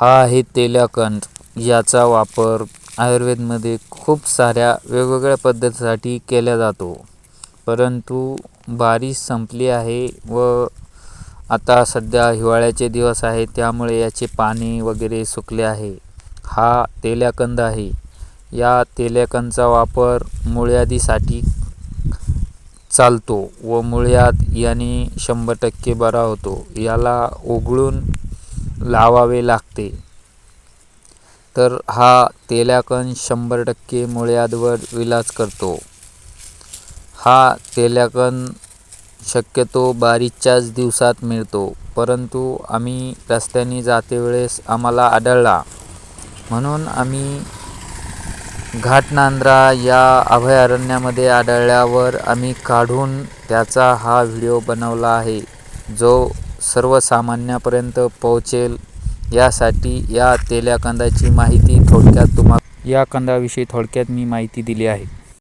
हा आहे तेलकंद. याचा वापर आयुर्वेदमध्ये खूप साऱ्या वेगवेगळ्या पद्धतीसाठी केला जातो. परंतु बारिश संपली आहे व आता सध्या हिवाळ्याचे दिवस आहे त्यामुळे याचे पाणी वगैरे सुकले आहे. हा तेल्याकंद आहे. या तेल्याकंदचा वापर मुळ्यादीसाठी चालतो व मुळ्यात याने शंभर टक्के बरा होतो. याला उघळून लावावे लागते. तर हा तेलाकण शंभर टक्के मुळ्यादवर इलाज करतो. हा तेलाकण शक्यतो बारीकच्याच दिवसात मिळतो परंतु आम्ही रस्त्याने जाते वेळेस आम्हाला आढळला. म्हणून आम्ही घाटनांद्रा या अभयारण्यामध्ये आढळल्यावर आम्ही काढून त्याचा हा व्हिडिओ बनवला आहे जो सर्वसामान्यापर्यंत पोहोचेल यासाठी या तेल्या कंदाची माहिती थोडक्यात तुम्हा या कंदाविषयी थोडक्यात मी माहिती दिली आहे.